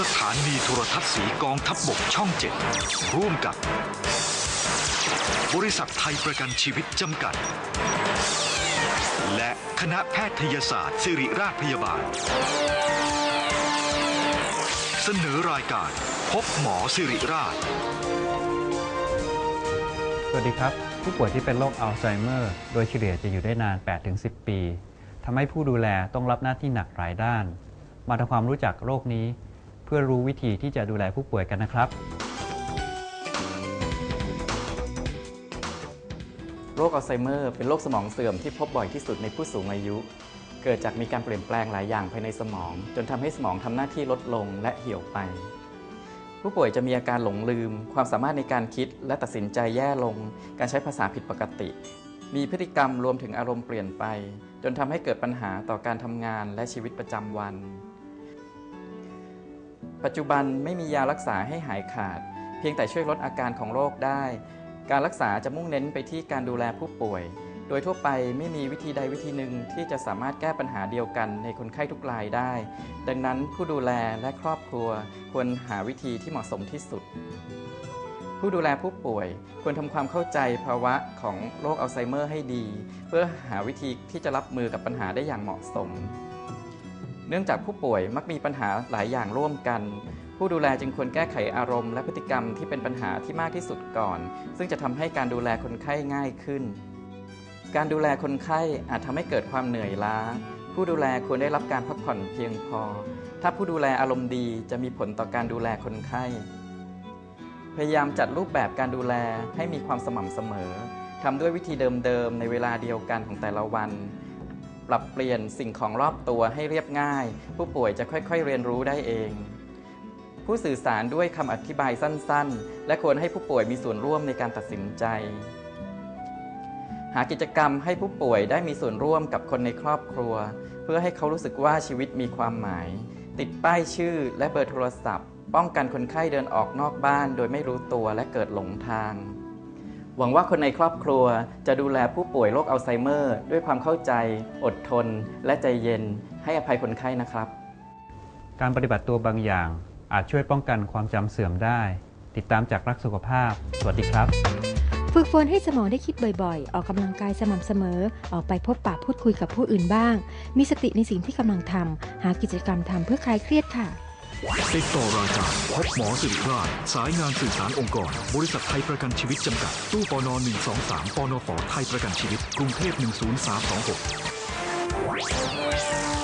สถานีโทรทัศน์สีกองทัพบบกช่องเจ็ดร่วมกับ บริษัทไทยประกันชีวิตจำกัด และคณะแพทยศาสตร์ศิริราชพยาบาล เสนอรายการพบหมอสิริราช สวัสดีครับ ผู้ป่วยที่เป็นโรคอัลไซเมอร์ โดยเฉลี่ยจะอยู่ได้นาน 8-10 ปีทำให้ผู้ดูแลต้องรับหน้าที่หนักหลายด้าน มาทำความรู้จักโรคนี้ เพื่อรู้วิธีที่จะดูแลผู้ป่วยกันนะครับ โรคอัลไซเมอร์เป็นโรคสมองเสื่อมที่พบบ่อยที่สุดในผู้สูงอายุ เกิดจากมีการเปลี่ยนแปลงหลายอย่างภายในสมอง จนทำให้สมองทำหน้าที่ลดลงและเหี่ยวไป ผู้ป่วยจะมีอาการหลงลืม ความสามารถในการคิดและตัดสินใจแย่ลง การใช้ภาษาผิดปกติ มีพฤติกรรมรวมถึงอารมณ์เปลี่ยนไป จนทำให้เกิดปัญหาต่อการทำงานและชีวิตประจำวัน ปัจจุบันไม่มียารักษาให้หายขาด เพียงแต่ช่วยลดอาการของโรคได้ การรักษาจะมุ่งเน้นไปที่การดูแลผู้ป่วย โดยทั่วไปไม่มีวิธีใดวิธีหนึ่งที่จะสามารถแก้ปัญหาเดียวกันในคนไข้ทุกรายได้ ดังนั้นผู้ดูแลและครอบครัวควรหาวิธีที่เหมาะสมที่สุด ผู้ดูแลผู้ป่วยควรทำความเข้าใจภาวะของโรคอัลไซเมอร์ให้ดี เพื่อหาวิธีที่จะรับมือกับปัญหาได้อย่างเหมาะสม เนื่องจากผู้ป่วยมักมีปัญหาหลายอย่างร่วมกัน ผู้ดูแลจึงควรแก้ไขอารมณ์และพฤติกรรมที่เป็นปัญหาที่มากที่สุดก่อน ซึ่งจะทำให้การดูแลคนไข้ง่ายขึ้น การดูแลคนไข้อาจทำให้เกิดความเหนื่อยล้า ผู้ดูแลควรได้รับการพักผ่อนเพียงพอ ถ้าผู้ดูแลอารมณ์ดีจะมีผลต่อการดูแลคนไข้ พยายามจัดรูปแบบการดูแลให้มีความสม่ำเสมอทำด้วยวิธีเดิมๆในเวลาเดียวกันของแต่ละวัน ปรับเปลี่ยนสิ่งของรอบตัวให้เรียบง่าย ผู้ป่วยจะค่อยๆ เรียนรู้ได้เอง ผู้สื่อสารด้วยคำอธิบายสั้นๆ และควรให้ผู้ป่วยมีส่วนร่วมในการตัดสินใจ หากิจกรรมให้ผู้ป่วยได้มีส่วนร่วมกับคนในครอบครัว เพื่อให้เขารู้สึกว่าชีวิตมีความหมาย ติดป้ายชื่อและเบอร์โทรศัพท์ ป้องกันคนไข้เดินออกนอกบ้าน โดยไม่รู้ตัวและเกิดหลงทาง หวังว่าคนในครอบครัวจะดูแลผู้ป่วยโรคอัลไซเมอร์ ด้วยความเข้าใจ อดทน และใจเย็น ให้อภัยคนไข้นะครับ การปฏิบัติตัวบางอย่างอาจช่วยป้องกันความจำเสื่อมได้ ติดตามจากรักสุขภาพ สวัสดีครับ ฝึกฝนให้สมองได้คิดบ่อยๆ ออกกำลังกายสม่ำเสมอ ออกไปพบปะพูดคุยกับผู้อื่นบ้าง มีสติในสิ่งที่กำลังทำหากิจกรรมทำเพื่อคลายเครียดค่ะ ติดต่อรายการพบหมอสิริราชสายงานสื่อสารองค์กร บริษัทไทยประกันชีวิตจำกัด ตู้ปน123ปนฝไทยประกันชีวิต กรุงเทพ 10326